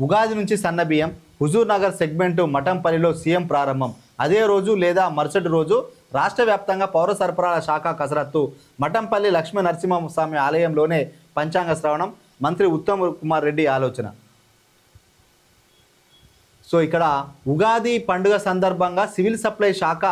ఉగాది నుంచి సన్న బియ్యం హుజూర్ నగర్ సెగ్మెంటు మఠంపల్లిలో సీఎం ప్రారంభం. అదే రోజు లేదా మరుసటి రోజు రాష్ట్ర వ్యాప్తంగా పౌర సరఫరాల శాఖ కసరత్తు. మఠంపల్లి లక్ష్మీ నరసింహస్వామి ఆలయంలోనే పంచాంగ శ్రవణం మంత్రి ఉత్తమ్ కుమార్ రెడ్డి ఆలోచన. సో ఇక్కడ ఉగాది పండుగ సందర్భంగా సివిల్ సప్లై శాఖ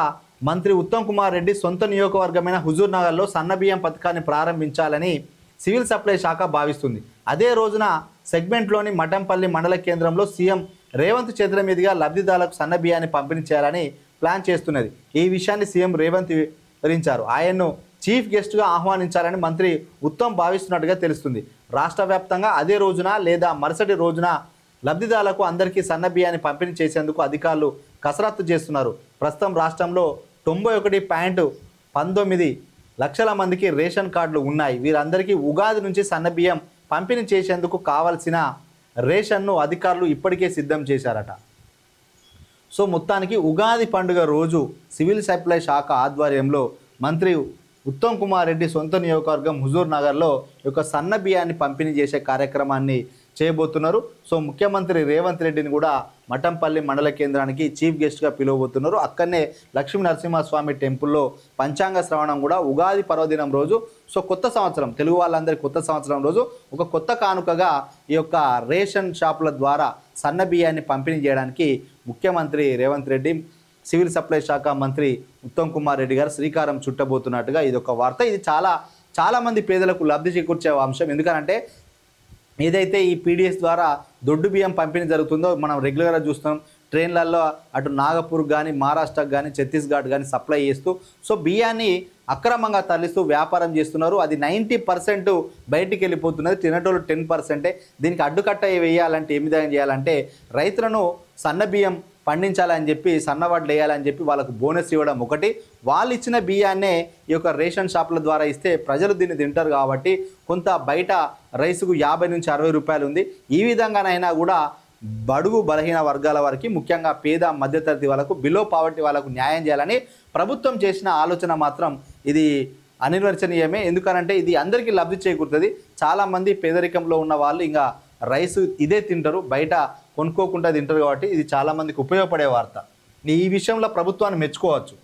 మంత్రి ఉత్తమ్ కుమార్ రెడ్డి సొంత నియోజకవర్గమైన హుజూర్ నగర్లో సన్నబియ్యం పథకాన్ని ప్రారంభించాలని సివిల్ సప్లై శాఖ భావిస్తుంది. అదే రోజున సెగ్మెంట్లోని మఠంపల్లి మండల కేంద్రంలో సీఎం రేవంత్ చేతుల మీదుగా లబ్ధిదారులకు సన్న బియ్యాన్ని పంపిణీ చేయాలని ప్లాన్ చేస్తున్నది. ఈ విషయాన్ని సీఎం రేవంత్ వివరించారు. ఆయన్ను చీఫ్ గెస్ట్గా ఆహ్వానించాలని మంత్రి ఉత్తమ్ భావిస్తున్నట్టుగా తెలుస్తుంది. రాష్ట్ర వ్యాప్తంగా అదే రోజున లేదా మరుసటి రోజున లబ్ధిదారులకు అందరికీ సన్న బియ్యాన్ని పంపిణీ చేసేందుకు అధికారులు కసరత్తు చేస్తున్నారు. ప్రస్తుతం రాష్ట్రంలో తొంభై ఒకటి పాయింట్ పంతొమ్మిది లక్షల మందికి రేషన్ కార్డులు ఉన్నాయి. వీరందరికీ ఉగాది నుంచి సన్న బియ్యం పంపిణీ చేసేందుకు కావలసిన రేషన్ను అధికారులు ఇప్పటికే సిద్ధం చేశారట. సో మొత్తానికి ఉగాది పండుగ రోజు సివిల్ సప్లై శాఖ ఆధ్వర్యంలో మంత్రి ఉత్తమ్ కుమార్ రెడ్డి సొంత నియోజకవర్గం హుజూర్ నగర్లో ఒక యొక్క సన్న బియ్యాన్ని పంపిణీ చేసే కార్యక్రమాన్ని చేయబోతున్నారు. సో ముఖ్యమంత్రి రేవంత్ రెడ్డిని కూడా మఠంపల్లి మండల కేంద్రానికి చీఫ్ గెస్ట్గా పిలువబోతున్నారు. అక్కడనే లక్ష్మీ నరసింహస్వామి టెంపుల్లో పంచాంగ శ్రవణం కూడా ఉగాది పర్వదినం రోజు. సో కొత్త సంవత్సరం తెలుగు వాళ్ళందరి కొత్త సంవత్సరం రోజు ఒక కొత్త కానుకగా ఈ యొక్క రేషన్ షాపుల ద్వారా సన్న బియ్యాన్ని పంపిణీ చేయడానికి ముఖ్యమంత్రి రేవంత్ రెడ్డి సివిల్ సప్లై శాఖ మంత్రి ఉత్తమ్ కుమార్ రెడ్డి గారు శ్రీకారం చుట్టబోతున్నట్టుగా ఇది ఒక వార్త. ఇది చాలా చాలామంది పేదలకు లబ్ధి చేకూర్చే అంశం. ఎందుకంటే ఏదైతే ఈ పీడిఎస్ ద్వారా దొడ్డు బియ్యం పంపిణీ జరుగుతుందో మనం రెగ్యులర్గా చూస్తాం. ట్రైన్లలో అటు నాగపూర్ కానీ మహారాష్ట్రకు కానీ ఛత్తీస్గఢ్ కానీ సప్లై చేస్తూ సో బియ్యాన్ని అక్రమంగా తరలిస్తూ వ్యాపారం చేస్తున్నారు. అది నైంటీ పర్సెంట్ బయటికి వెళ్ళిపోతున్నది. తినటోళ్ళు టెన్ పర్సెంటే దీనికి అడ్డుకట్ట వేయాలంటే ఏమి విధంగా చేయాలంటే రైతులను సన్న బియ్యం పండించాలని చెప్పి సన్నవాడ్లు వేయాలని చెప్పి వాళ్ళకు బోనస్ ఇవ్వడం ఒకటి. వాళ్ళు ఇచ్చిన బియ్యాన్నే ఈ యొక్క రేషన్ షాపుల ద్వారా ఇస్తే ప్రజలు దీన్ని తింటారు కాబట్టి కొంత బయట రైసుకు యాభై నుంచి అరవై రూపాయలు ఉంది. ఈ విధంగానైనా కూడా బడుగు బలహీన వర్గాల వారికి ముఖ్యంగా పేద మధ్యతరగతి వాళ్ళకు బిలో పావర్టీ వాళ్ళకు న్యాయం చేయాలని ప్రభుత్వం చేసిన ఆలోచన మాత్రం ఇది అనిర్వచనీయమే. ఎందుకనంటే ఇది అందరికీ లబ్ధి చేకూరుతుంది. చాలామంది పేదరికంలో ఉన్న వాళ్ళు ఇంకా రైస్ ఇదే తింటారు బయట కొనుక్కోకుండా తింటారు కాబట్టి ఇది చాలామందికి ఉపయోగపడే వార్త. ఈ విషయంలో ప్రభుత్వాన్ని మెచ్చుకోవచ్చు.